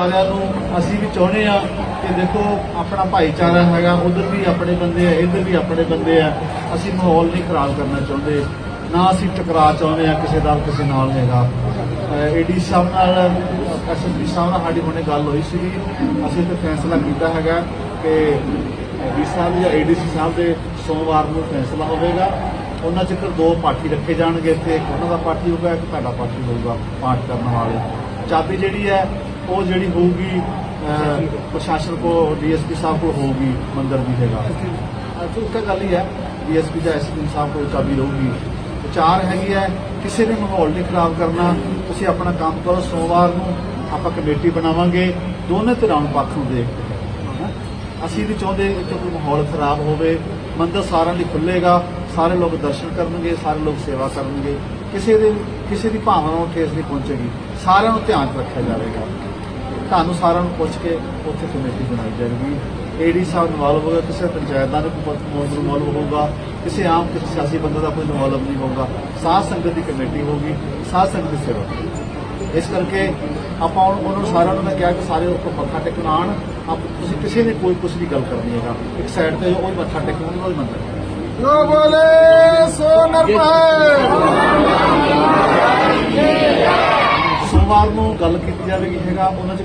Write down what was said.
ਸਾਰਿਆਂ ਨੂੰ ਅਸੀਂ ਵੀ ਚਾਹੁੰਦੇ ਆ ਕਿ ਦੇਖੋ ਆਪਣਾ ਭਾਈਚਾਰਾ ਹੈਗਾ, ਉਧਰ ਵੀ ਆਪਣੇ ਬੰਦੇ ਆ, ਇੱਧਰ ਵੀ ਆਪਣੇ ਬੰਦੇ ਆ। ਅਸੀਂ ਮਾਹੌਲ ਨਹੀਂ ਖਰਾਬ ਕਰਨਾ ਚਾਹੁੰਦੇ, ਨਾ ਅਸੀਂ ਟਕਰਾ ਚਾਹੁੰਦੇ ਆ ਕਿਸੇ ਦਾ ਕਿਸੇ ਨਾਲ ਹੈਗਾ। ਏਡੀ ਸਾਹਿਬ ਨਾਲ ਐਸਐਸਪੀ ਸਾਹਿਬ ਨਾਲ ਸਾਡੀ ਹੁਣੇ ਗੱਲ ਹੋਈ ਸੀ ਅਸੀਂ ਤੇ ਫੈਸਲਾ ਕੀਤਾ ਹੈਗਾ ਕਿ ਡੀ ਸਾਹਿਬ ਜਾਂ ਏਡੀਸੀ ਸਾਹਿਬ ਦੇ ਸੋਮਵਾਰ ਨੂੰ ਫੈਸਲਾ ਹੋਵੇਗਾ। ਉਹਨਾਂ ਚੱਕਰ ਦੋ ਪਾਰਟੀ ਰੱਖੇ ਜਾਣਗੇ ਇੱਥੇ ਇੱਕ ਉਹਨਾਂ ਦਾ ਪਾਰਟੀ ਹੋਊਗਾ, ਇੱਕ ਤੁਹਾਡਾ ਪਾਰਟੀ ਹੋਊਗਾ, ਪਾਠ ਕਰਨ ਵਾਲੇ। ਚਾਬੀ ਜਿਹੜੀ ਹੈ ਉਹ ਜਿਹੜੀ ਹੋਊਗੀ ਅਹ, ਪ੍ਰਸ਼ਾਸਨ ਕੋ ਡੀਐਸਪੀ ਸਾਹਿਬ ਕੋਲ ਹੋਊਗੀ ਮੰਦਰ ਦੀ ਹੈਗਾ ਅੱਜ ਉਹ ਗੱਲ ਹੀ ਹੈ ਡੀਐਸਪੀ ਜਾਂ ਐਸਪੀ ਸਾਹਿਬ ਕੋਲ ਚਾਬੀ ਰਹੂਗੀ। ਵਿਚਾਰ ਹੈਗੀ ਹੈ ਕਿਸੇ ਨੇ ਮਾਹੌਲ ਨਹੀਂ ਖਰਾਬ ਕਰਨਾ ਤੁਸੀਂ ਆਪਣਾ ਕੰਮ ਕਰੋ ਸੋਮਵਾਰ ਨੂੰ ਆਪਾਂ ਕਮੇਟੀ ਬਣਾਵਾਂਗੇ ਦੋਨੇ ਧਿਰਾਂ ਨੂੰ ਪੱਖ ਨੂੰ ਦੇਖ ਕੇ। ਅਸੀਂ ਵੀ ਚਾਹੁੰਦੇ ਕਿ ਕੋਈ ਮਾਹੌਲ ਖਰਾਬ ਹੋਵੇ ਮੰਦਰ ਸਾਰਿਆਂ ਲਈ ਖੁੱਲੇਗਾ ਸਾਰੇ ਲੋਕ ਦਰਸ਼ਨ ਕਰਨਗੇ, ਸਾਰੇ ਲੋਕ ਸੇਵਾ ਕਰਨਗੇ। ਕਿਸੇ ਦੇ, ਕਿਸੇ ਦੀ ਭਾਵਨਾ ਨੂੰ ਠੇਸ ਨਹੀਂ ਪਹੁੰਚੇਗੀ। ਸਾਰਿਆਂ ਨੂੰ ਧਿਆਨ 'ਚ ਰੱਖਿਆ ਜਾਵੇਗਾ। ਤੁਹਾਨੂੰ ਸਾਰਿਆਂ ਨੂੰ ਪੁੱਛ ਕੇ ਉੱਥੇ ਕਮੇਟੀ ਬਣਾਈ ਜਾਏਗੀ ਏਡੀ ਸਾਹਿਬ ਇਨਵੋਲਵ ਹੋਗਾ ਕਿਸੇ ਪੰਚਾਇਤ ਦਾ ਕੋਈ ਮੌਜੂਦ ਇਨਵੋਲਵ ਹੋਊਗਾ, ਕਿਸੇ ਆਮ, ਕਿਸੇ ਸਿਆਸੀ ਬੰਦੇ ਦਾ ਕੋਈ ਇਨਵੋਲਵ ਨਹੀਂ ਹੋਊਗਾ। ਸਾਧ ਸੰਗਤ ਦੀ ਕਮੇਟੀ ਹੋਊਗੀ, ਸਾਧ ਸੰਗਤ ਦੀ ਸੇਵਾ ਹੋਊਗੀ। ਇਸ ਕਰਕੇ ਆਪਾਂ ਉਹਨਾਂ ਨੂੰ ਸਾਰਿਆਂ ਨੂੰ ਮੈਂ ਕਿਹਾ ਕਿ ਸਾਰੇ ਉੱਪਰ ਮੱਥਾ ਟੇਕਣ ਆਉਣ। ਤੁਸੀਂ ਕਿਸੇ ਨੇ ਕੋਈ ਕੁਛ ਨਹੀਂ ਗੱਲ ਕਰਨੀ ਹੈਗਾ, ਇੱਕ ਸਾਈਡ ਤੇ ਉਹ ਹੀ ਮੱਥਾ ਟੇਕਣ ਉਹ ਮੰਦਰ ਮੰਦਰ ਜੋ ਬੋਲੇ ਸੋ ਨਰਪਾਲ ਸੋਮਵਾਰ ਨੂੰ ਗੱਲ ਕੀਤੀ ਜਾਵੇਗੀ ਹੈਗਾ ਉਹਨਾਂ ਚ